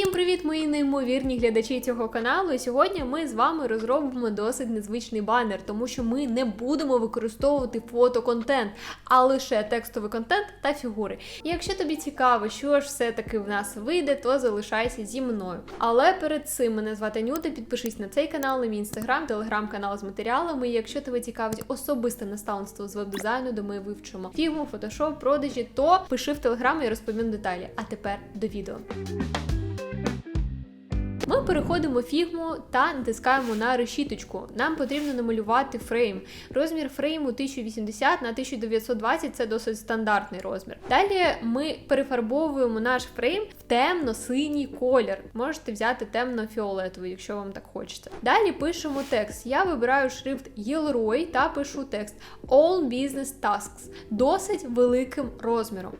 Всім привіт, мої неймовірні глядачі цього каналу. І Сьогодні ми з вами розробимо досить незвичний банер, тому що ми не будемо використовувати фотоконтент, а лише текстовий контент та фігури. І якщо тобі цікаво, що ж все-таки в нас вийде, то залишайся зі мною. Але перед цим мене звати Нюта, підпишись на цей канал, на мій інстаграм, телеграм-канал з матеріалами. І якщо тебе цікавить особисте наставництво з веб-дизайну, де ми вивчимо фігму, фотошоп, продажі, то пиши в телеграм і розповім деталі. А тепер до відео. Переходимо фігму та натискаємо на решіточку. Нам потрібно намалювати фрейм. Розмір фрейму 1080 на 1920 це досить стандартний розмір. Далі ми перефарбовуємо наш фрейм в темно-синій колір. Можете взяти темно-фіолетовий, якщо вам так хочеться. Далі пишемо текст. Я вибираю шрифт Gilroy та пишу текст All Business Tasks досить великим розміром.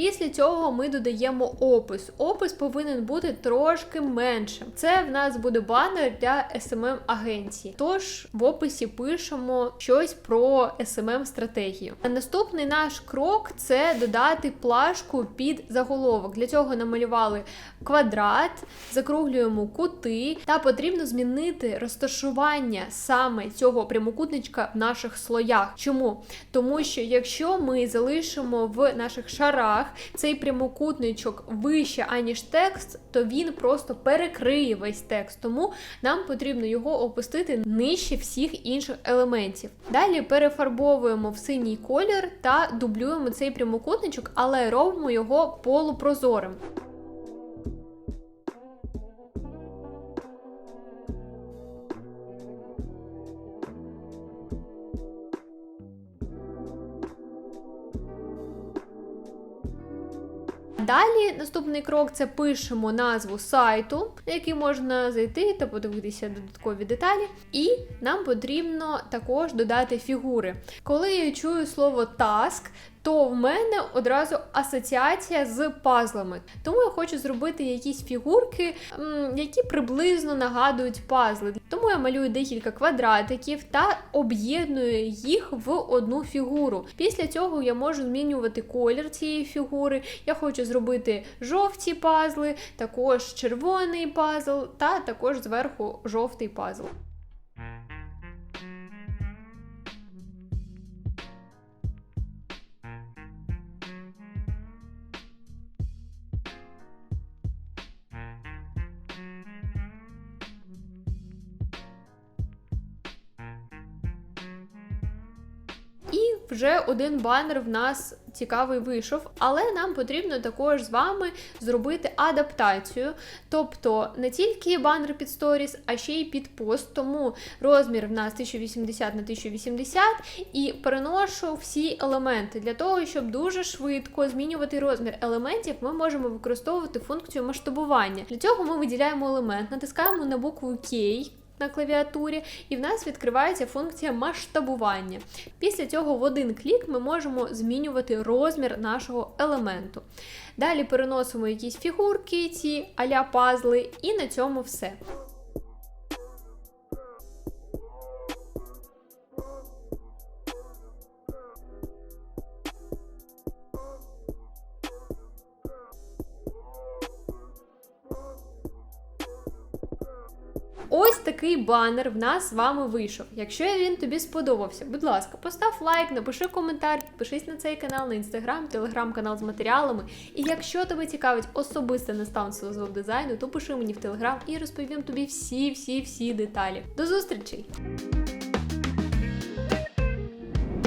Після цього ми додаємо опис. Опис повинен бути трошки меншим. Це в нас буде банер для smm агенції. Тож в описі пишемо щось про smm стратегію. А наступний наш крок це додати плашку під заголовок. Для цього намалювали квадрат, закруглюємо кути, та потрібно змінити розташування саме цього прямокутничка в наших слоях. Чому? Тому що якщо ми залишимо в наших шарах цей прямокутничок вище, аніж текст, то він просто перекриє весь текст. Тому нам потрібно його опустити нижче всіх інших елементів. Далі перефарбовуємо в синій колір та дублюємо цей прямокутничок, але робимо його полупрозорим. Далі наступний крок це пишемо назву сайту, на який можна зайти та подивитися додаткові деталі. І нам потрібно також додати фігури. Коли я чую слово task, то в мене одразу асоціація з пазлами. Тому я хочу зробити якісь фігурки, які приблизно нагадують пазли. Тому я малюю декілька квадратиків та об'єдную їх в одну фігуру. Після цього я можу змінювати колір цієї фігури. Я хочу зробити жовті пазли, також червоний пазл, та також зверху жовтий пазл. Вже один банер в нас цікавий вийшов, але нам потрібно також з вами зробити адаптацію. Тобто не тільки банер під сторіс, а ще й під пост. Тому розмір в нас 1080 на 1080 і переношу всі елементи. Для того, щоб дуже швидко змінювати розмір елементів, ми можемо використовувати функцію масштабування. Для цього ми виділяємо елемент, натискаємо на букву K на клавіатурі, і в нас відкривається функція масштабування. Після цього в один клік ми можемо змінювати розмір нашого елементу. Далі переносимо якісь фігурки, ці аля пазли, і на цьому все. Ось такий банер в нас з вами вийшов. Якщо він тобі сподобався, будь ласка, постав лайк, напиши коментар, підпишись на цей канал, на інстаграм, телеграм-канал з матеріалами. І якщо тебе цікавить особисте наставництво з веб-дизайну, то пиши мені в телеграм і розповім тобі всі-всі-всі деталі. До зустрічей!